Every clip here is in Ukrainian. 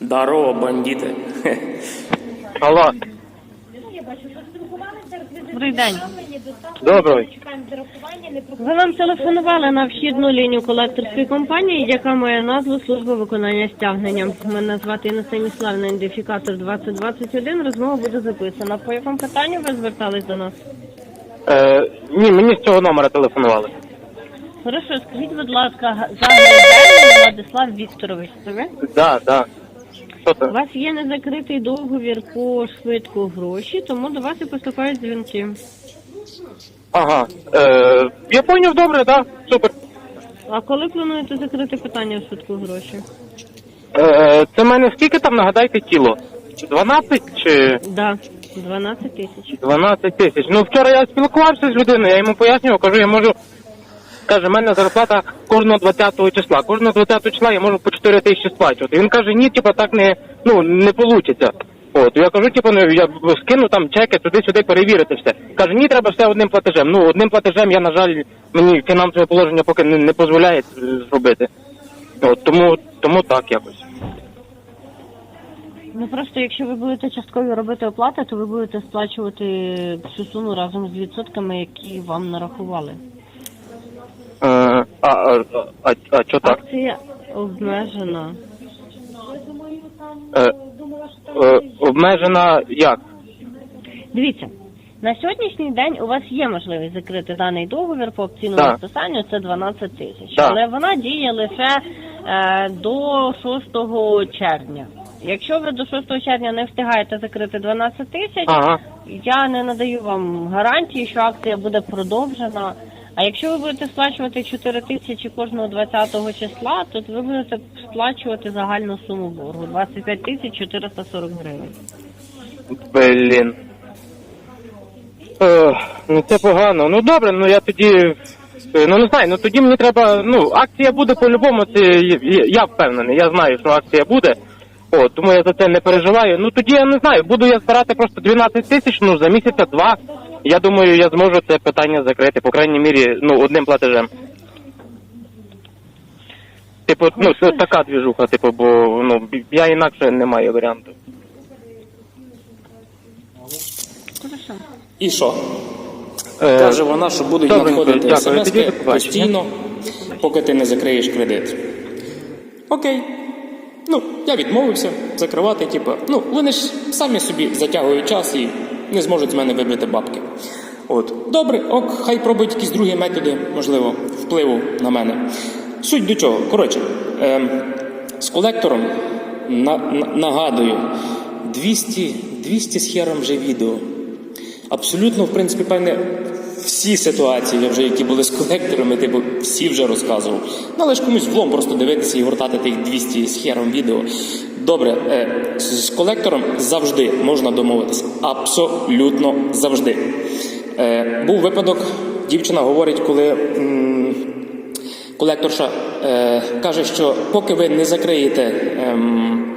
Здорово, бандити. Алло, Добрий день. Ви нам телефонували на вхідну лінію колекторської компанії, яка має назву Служба виконання стягнення. Мене звати Інна Станіславна, ідентифікатор 2021. Розмова буде записана. По якому питанню ви звертались до нас? Е, ні, мені з цього номера телефонували. Хорошо, скажіть, будь ласка, Загребельний Владислав Вікторович, це ви? Да, да. Що У вас є незакритий договір по швидко гроші, тому до вас і поступають дзвінки. Ага. Е, я поняв, добре, да, супер. А коли плануєте закрити питання швидко гроші? Е, це в мене скільки там, нагадайте, кіло? 12 чи Да, 12 тисяч. 12 тисяч? Ну, вчора я спілкувався з людиною, я йому пояснював, кажу, я можу... Каже, в мене зарплата кожного 20 числа. Кожного 20 числа я можу по 4 тисячі сплачувати. Він каже, ні, типа так не, ну, не вийде. От, я кажу, типу, ну, я скину там чеки, туди-сюди перевірити все. Каже, ні, треба все одним платежем. Ну, одним платежем я, на жаль, мені фінансове положення поки не, не дозволяє зробити. От, тому, тому так якось. Ну просто якщо ви будете частково робити оплати, то ви будете сплачувати всю суму разом з відсотками, які вам нарахували. Е, а, а, а, а що так? Акція обмежена. Е, е, обмежена як? Дивіться, на сьогоднішній день у вас є можливість закрити даний договір по акційному Так. це 12 тисяч. Так. Але вона діє лише е, до 6 червня. Якщо ви до 6 червня не встигаєте закрити 12 тисяч, Ага. Я не надаю вам гарантії, що акція буде продовжена. А якщо ви будете сплачувати 4 тисячі кожного 20-го числа, то ви будете сплачувати загальну суму боргу 25 тисяч 440 гривень. Блін. Ну це погано. Ну добре, ну я тоді. е, Ну не знаю, ну тоді мені треба. Ну, акція буде по-любому, це я впевнений. Я знаю, що акція буде. О, тому я за це не переживаю. Ну тоді я не знаю, буду я збирати просто 12 тисяч, ну за місяця два. Я думаю, я зможу це питання закрити, по крайній мірі, ну, одним платежем. Типу, ну, це така двіжуха, типу, бо ну, я інакше не маю варіанту. І що? Е, Каже вона, що будуть добренько, надходити дякую. Тоді смс до побачення. постійно, поки ти не закриєш кредит. Окей. Ну, я відмовився закривати, типу, ну, вони ж самі собі затягують час і не зможуть з мене вибити бабки. От, добре, ок, хай пробують якісь другі методи, можливо, впливу на мене. Суть до чого? Коротше, ем, з колектором на, на- нагадую, 200, 200 з хером вже відео. Абсолютно, в принципі, певне, всі ситуації, вже, які були з колекторами, типу, всі вже розказував. Ну, але ж комусь влом просто дивитися і гортати тих 200 з хером відео. Добре, е, з колектором завжди можна домовитися. Абсолютно завжди. Е, був випадок, дівчина говорить, коли. Колекторша е, каже, що поки ви не закриєте ем,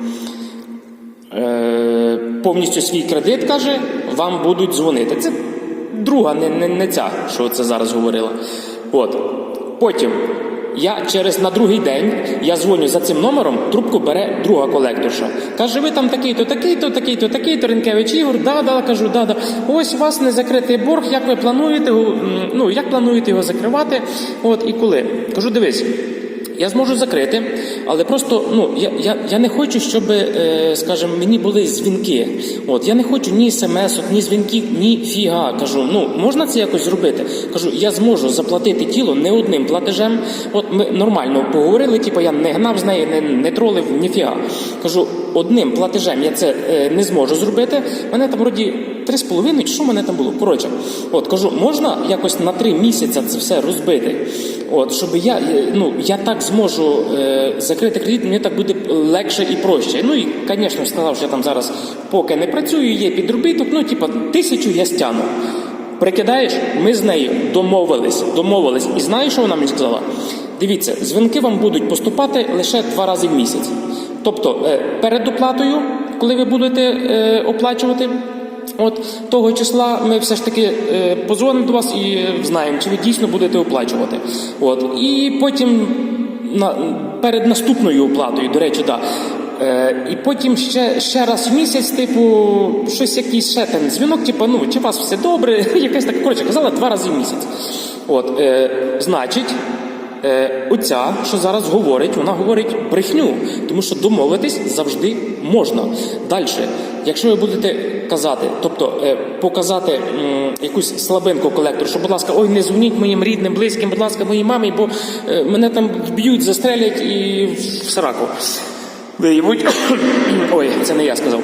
повністю свій кредит, каже, вам будуть дзвонити. Це друга, не ця, що це зараз говорила. От. Потім я через на другий день я дзвоню за цим номером, трубку бере друга колекторша. Каже, ви там такий-то, такий-то, такий-то, такий-то, Ренкевич Ігор, да, да, кажу, да, да. Ось у вас не закритий борг, як ви плануєте, ну, як плануєте його закривати? От і коли? Кажу, дивись. Я зможу закрити, але просто ну я, я, я не хочу, щоб, е, скажімо, мені були дзвінки. От я не хочу ні смс, ні дзвінків, ні фіга. Кажу, ну можна це якось зробити? Кажу, я зможу заплатити тіло не одним платежем. От ми нормально поговорили, типу я не гнав з неї, не, не тролив, ні фіга. Кажу, одним платежем я це е, не зможу зробити. Мене там вроді три з половиною, чи що мене там було? Коротше, от кажу, можна якось на три місяці це все розбити. От, щоб я, е, ну, я так зможу е, закрити кредит, мені так буде легше і проще. Ну і, звісно, сказав, що я там зараз поки не працюю, є підробіток, ну, типа, тисячу я стягну. Прикидаєш, ми з нею домовились, домовились. І знаєш, що вона мені сказала? Дивіться, дзвінки вам будуть поступати лише два рази в місяць. Тобто е, перед оплатою, коли ви будете е, оплачувати, от того числа ми все ж таки е, позвонимо до вас і знаємо, чи ви дійсно будете оплачувати. От і потім на перед наступною оплатою, до речі, да. Е, і потім ще, ще раз в місяць, типу, щось якийсь ще там дзвінок, типу, ну, чи у вас все добре, якась така, коротше, казала два рази в місяць. От, е, значить, е, оця, що зараз говорить, вона говорить брехню, тому що домовитись завжди можна. Далі, якщо ви будете казати, тобто е, показати якусь слабинку колектору, що, будь ласка, ой, не дзвоніть моїм рідним, близьким, будь ласка, моїй мамі, бо е, мене там вб'ють, застрелять і в сраку. Виявуть. Ой, це не я сказав.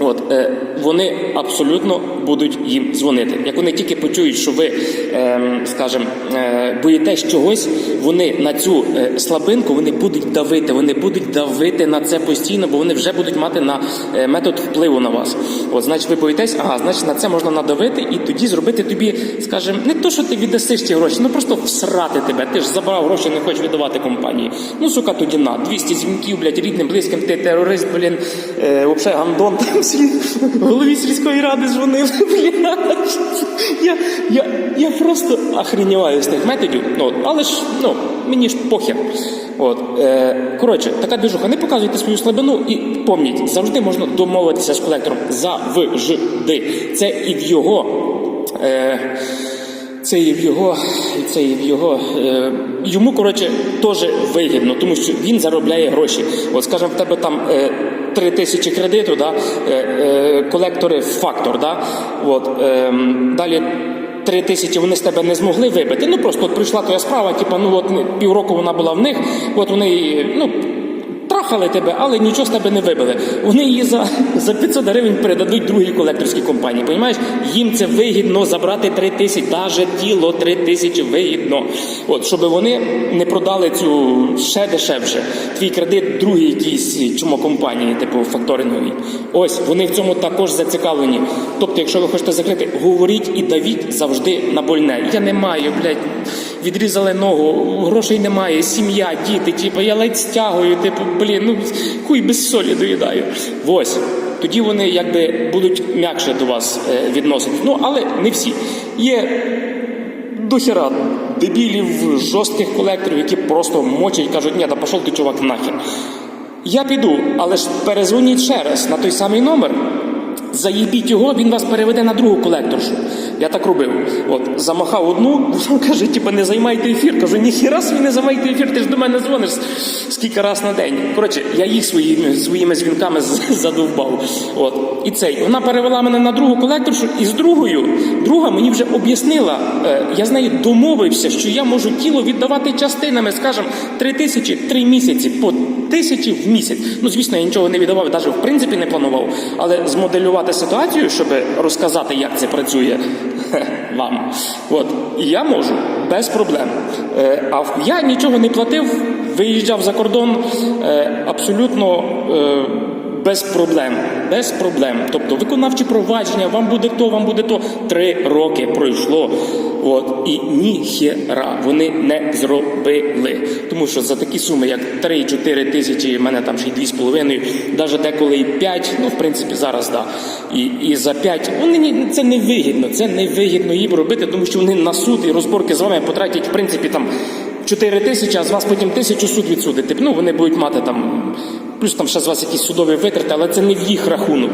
От е, вони абсолютно будуть їм дзвонити. Як вони тільки почують, що ви, е, скажімо, е, боїтесь чогось, вони на цю е, слабинку вони будуть давити. Вони будуть давити на це постійно, бо вони вже будуть мати на метод впливу на вас. От, значить, ви боїтесь, ага, значить на це можна надавити і тоді зробити тобі, скажімо, не то, що ти віддасиш ті гроші, ну просто всрати тебе. Ти ж забрав гроші, не хочеш віддавати компанії. Ну сука, тоді на 200 дзвінків, блядь, рідним, близьким, ти терорист, блін, вообще гандон там голові сільської ради дзвонив. Блядь. Я, я, я просто охреніваю з тих методів. Ну, от, але ж ну, мені ж похер. От, е, коротше, така движуха, не показуйте свою слабину і помніть, завжди можна домовитися з колектором завжди. Це і в його. Е, це і в його, і це і в його. Е, йому, коротше, теж вигідно, тому що він заробляє гроші. От, скажімо, в тебе там е, 3 тисячі кредиту, да, е, е, колектори фактор, да, от, е, далі. Три тисячі вони з тебе не змогли вибити. Ну просто от прийшла твоя справа, типу, ну от півроку вона була в них, от вони ну. Трахали тебе, але нічого з тебе не вибили. Вони її за, за 500 гривень передадуть другій колекторській компанії. Понімаєш? Їм це вигідно забрати 3 тисячі, навіть тіло 3 тисячі вигідно. От, щоб вони не продали цю ще дешевше. Твій кредит другій якійсь чому компанії, типу факторинговій. Ось вони в цьому також зацікавлені. Тобто, якщо ви хочете закрити, говоріть і давіть завжди на больне. Я не маю, блядь, відрізали ногу, грошей немає, сім'я, діти, типу, я ледь стягую, типу, блін, ну хуй без солі доїдаю. Ось. Тоді вони якби будуть м'якше до вас е, відноситись. Ну, але не всі. Є дохера дебілів, жорстких колекторів, які просто мочать і кажуть, ні, да пішов ти чувак нахер. Я піду, але ж перезвоніть ще раз на той самий номер. Заїбіть його, він вас переведе на другу колекторшу. Я так робив. От, замахав одну, каже, типу, не займайте ефір. Кажу, ніхіра собі не займайте ефір, ти ж до мене дзвониш скільки раз на день. Коротше, я їх своїми, своїми дзвінками задовбав. От. І цей. Вона перевела мене на другу колекторшу, і з другою, друга мені вже об'яснила, е, я з нею домовився, що я можу тіло віддавати частинами, скажімо, три тисячі, три місяці, по тисячі в місяць. Ну, звісно, я нічого не віддавав, навіть в принципі не планував. Але змоделювати ситуацію, щоб розказати, як це працює вам. От. Я можу без проблем. Е, а я нічого не платив, виїжджав за кордон е, абсолютно. Е, без проблем, без проблем. Тобто виконавчі провадження, вам буде то, вам буде то. Три роки пройшло. От і ніхера вони не зробили. Тому що за такі суми, як 3-4 тисячі, в мене там ще й 2,5, навіть деколи і 5, ну в принципі зараз да. І, і за 5, вони це не вигідно, це не вигідно їм робити, тому що вони на суд і розборки з вами потратять, в принципі, там 4 тисячі, а з вас потім тисячу суд відсудити. Ну, вони будуть мати там. Плюс там ще з вас якісь судові витрати, але це не в їх рахунок.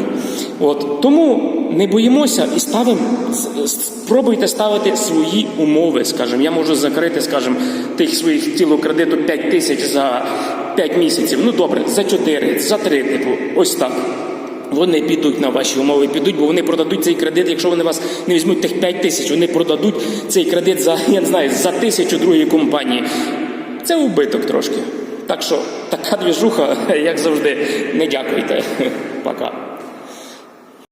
От тому не боїмося і ставимо, спробуйте ставити свої умови. Скажімо, я можу закрити, скажімо, тих своїх тіло кредиту 5 тисяч за 5 місяців. Ну добре, за 4, за 3, типу, ось так. Вони підуть на ваші умови, підуть, бо вони продадуть цей кредит. Якщо вони вас не візьмуть тих 5 тисяч, вони продадуть цей кредит за я не знаю за тисячу другої компанії. Це убиток трошки. Так що така двіжуха, як завжди, не дякуйте. Пока.